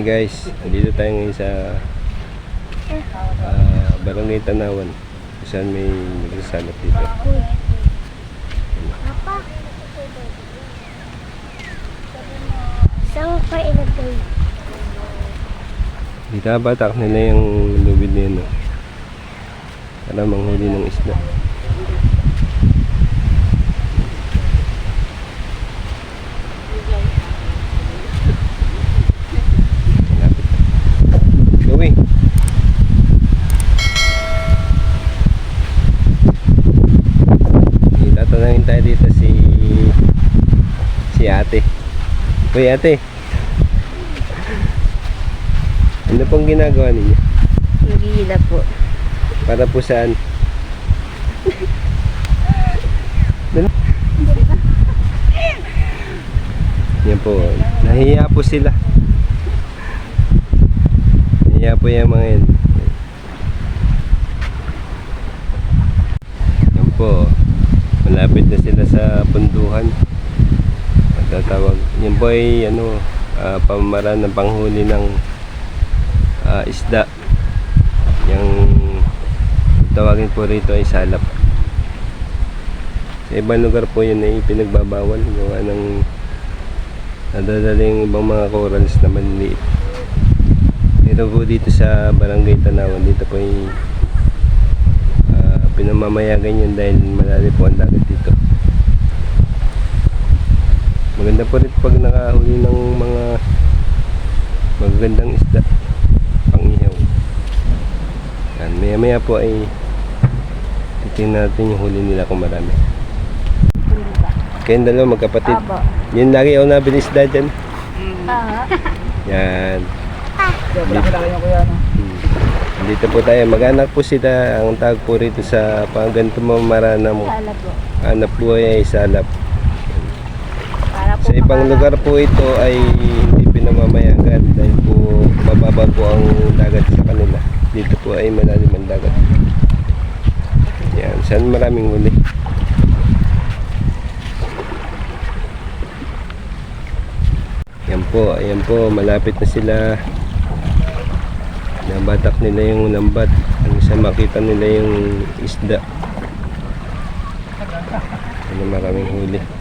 Hey guys, andito tayo ngayon sa ah, Barangay Tanawan. Saan may nagsasalap dito. Papa. Saan pa ilagay? Bitabatak nila yung lubid na yun. No? Para manghuli ng isda. Malapit na. Gawin. Tatanungin tayo dito si si ate. Uy ate. Ano pong ginagawa ninyo? Magigila po. Para po saan? Yan po. Nahiya po sila. Nahiya po yung mga yan. Yan po. Malapit na sila sa punduhan. Matatawag. Yan po ay ano, ah, pamamaraan ng panghuli ng ah, isda. Yung tawagin po rito ay salap. Sa ibang lugar po yun ay pinagbabawal. Yung anong nadadala yung ibang mga corals na maliliit. Pero po dito sa Barangay Tanawan, dito po ay ah, pinamamayagan yun dahil malalim po ang dagat dito. Maganda po rin pag nakahuli ng mga magagandang isda pang ihaw. Yan, maya maya po ay titingnan natin yung huli nila kung marami. Kayong dalawa magkapatid. Aba. Yan lagi ako nabilis isda dyan. Ah. Yan. No? Hmm. Dito po tayo. Mag-anak po sila. Ang tawag po rito sa pang ganito mamarana mo. Po. Anak buhay ay salap. Sa ibang lugar po ito ay hindi pinamamayagan dahil po mababa po ang dagat sa kanila. Dito po ay malalim ang dagat. Yan, saan maraming huli. Yan po, ayan po, malapit na sila. Nabatak nila yung lambat. Ang isa makita nila yung isda. Ano maraming huli.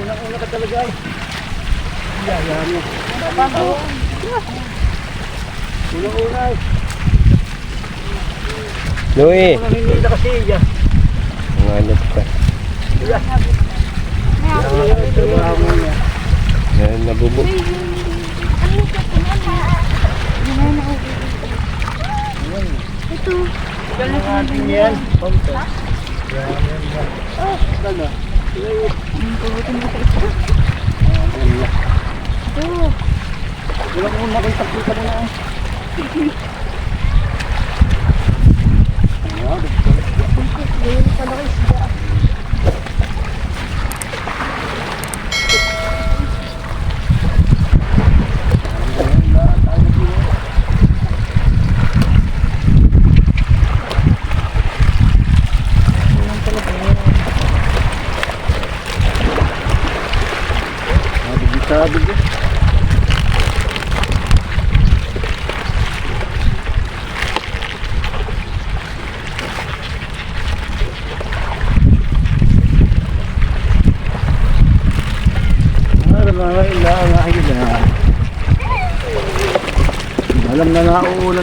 Unang-una ka talaga ay. Yayahan mo. Ay. Noe! Unang hinila kasi iya. Ang alat pa. Trabaho mo niya. Yan, nabubo. Ito. Yan ang ating yan. Pamto. Yan, yan, yan. Ano? Ito. Unang-una kay takita mo na ay. Ngayon pala ko isda. Sabi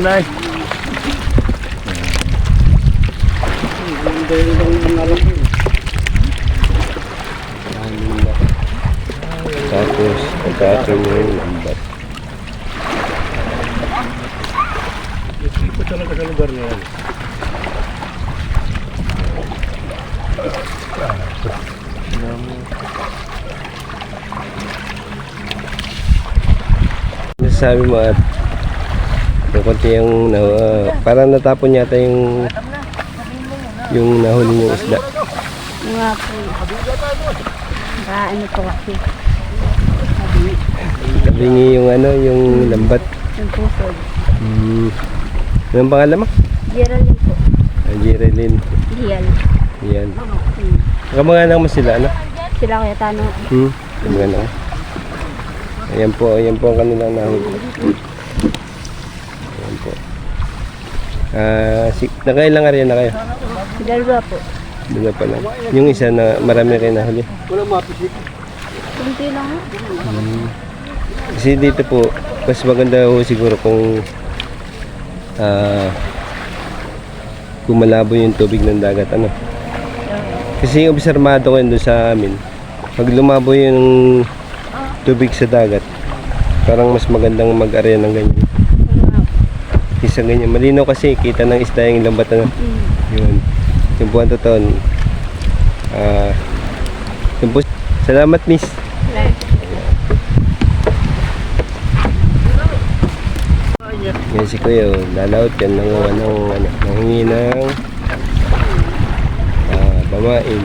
nauuna na eh. Hindi yung. Tapos, lambat. Ito talaga sa lugar na yan. Sabi mo yung konti yung na, parang natapon yata yung yung nahuli yung isda. Nga po. Ah, ano po kasi. Kabingi yung ano, yung lambat. Yung pusod. Hmm. Anong pangalan mo? Geraldine po. Ah, Jerilyn. Lial. Yan. Hmm. Kamag-anak mo sila, ano? Sila kaya tano. Hmm? Kamag-anak. Ayan po, ayan po ang kanilang nahuli. Ah, si, nakailang area na kayo? Dalawa po. Dalawa pa lang. Yung isa na marami kayo nahuli. Kunti lang. Kasi dito po, mas maganda po siguro kung ah kung malabo yung tubig ng dagat, ano. Kasi yung observado ko yun doon sa amin, pag lumabo yung tubig sa dagat, parang mas magandang mag-area ng ganyan. Isa ganyan. Malinaw kasi, kita ng isda yung lambat na. Yun. Yung buwan totoo. Ah, po. Salamat, miss. Yan si Kuya, oh, lalaot yan ng ano, ano, nangingi ng ah, bamain.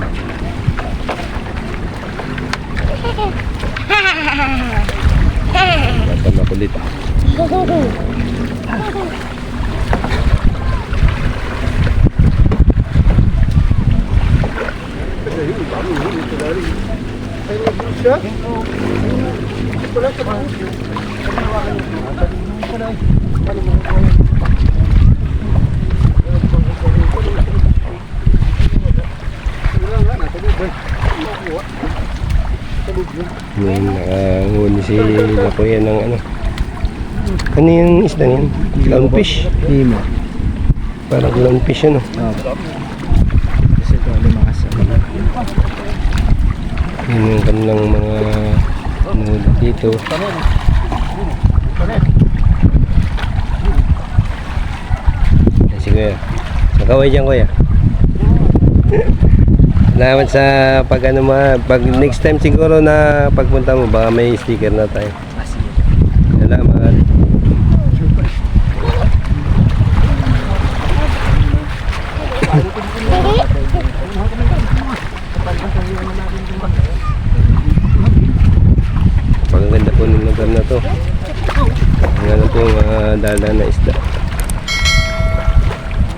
Bata makulit. Yan, nakahuli si Lakoya ng ano. Ano yung isda yan? Clownfish. Lima. Parang clownfish ano. Kasi ito, lumakas. Yun yung kanilang mga nahuli dito. Yan si Kuya. Nakaway dyan Kuya. Salamat sa pag ano ma, pag next time siguro na pagpunta mo baka may sticker na tayo. Salamat. Pagaganda po ng lugar na to. Ang ano po mga dala na isda.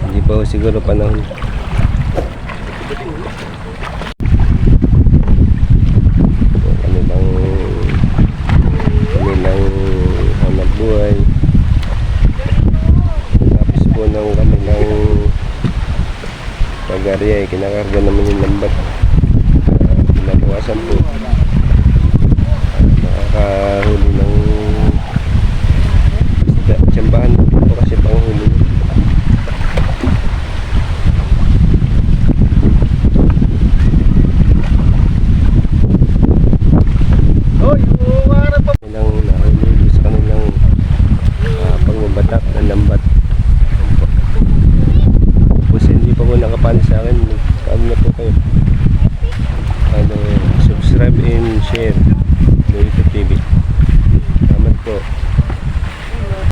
Hindi pa siguro panahon. Kinakarga naman yung lambat. Uh, pinabawasan po